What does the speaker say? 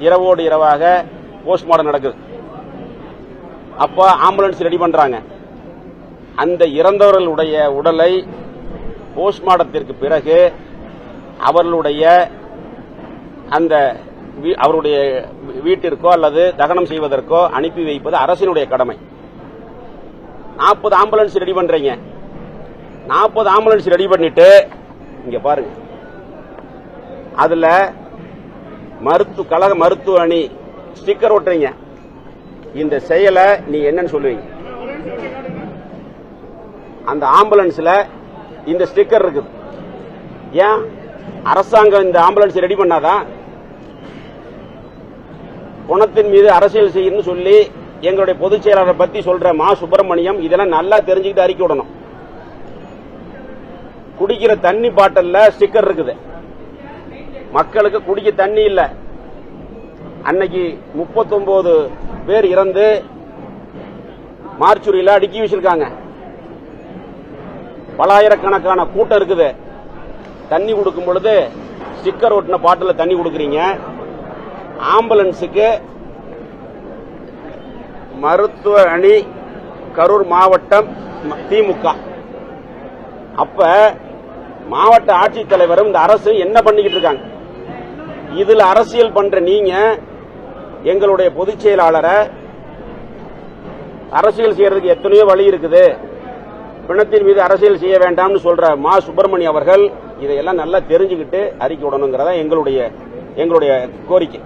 இரவோடு இரவாக போஸ்ட்மார்டம் நடக்குது. அப்ப ஆம்புலன்ஸ் ரெடி பண்றாங்க. அந்த இறந்தவர்களுடைய உடலை போஸ்ட்மார்ட்டத்திற்கு பிறகு அவர்களுடைய அந்த வீ- அவருடைய வீட்டிற்கோ அல்லது தகனம் செய்வதற்கோ அனுப்பி வைப்பது அரசினுடைய கடமை. நாற்பது ஆம்புலன்ஸ் ரெடி பண்றீங்க. நாற்பது ஆம்புலன்ஸ் ரெடி பண்ணிட்டு இங்க பாருங்க. அதுல மருத்துவ கழக மருத்துவ அணி ஸ்டிக்கர் ஒட்டுறீங்க. இந்த செயலை நீ என்னன்னு சொல்லுவீங்க. அந்த ஆம்புலன்ஸ்ல இந்த ஸ்டிக்கர் இருக்குது. ஏன்? அரசாங்கம் இந்த ஆம்புலன்ஸ் ரெடி பண்ணாதான் குணத்தின் மீது அரசியல் செய்யணும்னு சொல்லி எங்களுடைய பொதுச் செயலாளரை பத்தி சொல்ற மா. சுப்பிரமணியம் இதெல்லாம் நல்லா தெரிஞ்சுக்கிட்டு அறிக்கை விடணும். குடிக்கிற தண்ணி பாட்டில்ல ஸ்டிக்கர் இருக்குது. மக்களுக்கு குடிக்க தண்ணி இல்ல. அன்னைக்கு 39 பேர் இறந்து மார்ச்சுரியில அடுக்கி வச்சிருக்காங்க பலாயிரக்கணக்கான கூட்டம் இருக்குது. தண்ணி கொடுக்கும் பொழுது ஸ்டிக்கர் ஒட்டின பாட்டில் தண்ணி கொடுக்குறீங்க. ஆம்புலன்ஸுக்கு மருத்துவ அணி கரூர் மாவட்டம் திமுக. அப்ப மாவட்ட ஆட்சித்தலைவரும் இந்த அரசு என்ன பண்ணிக்கிட்டு இருக்காங்க? இதுல அரசியல் பண்ற நீங்க எங்களுடைய பொதுச் செயலாளரை அரசியல் செய்யறதுக்கு எத்தனையோ வழி இருக்குது. பிணத்தின் மீது அரசியல் செய்ய வேண்டாம்னு சொல்ற மா. சுப்பிரமணி அவர்கள் இதையெல்லாம் நல்லா தெரிஞ்சுக்கிட்டு அறிக்கை விடணுங்கிறதா எங்களுடைய எங்களுடைய கோரிக்கை.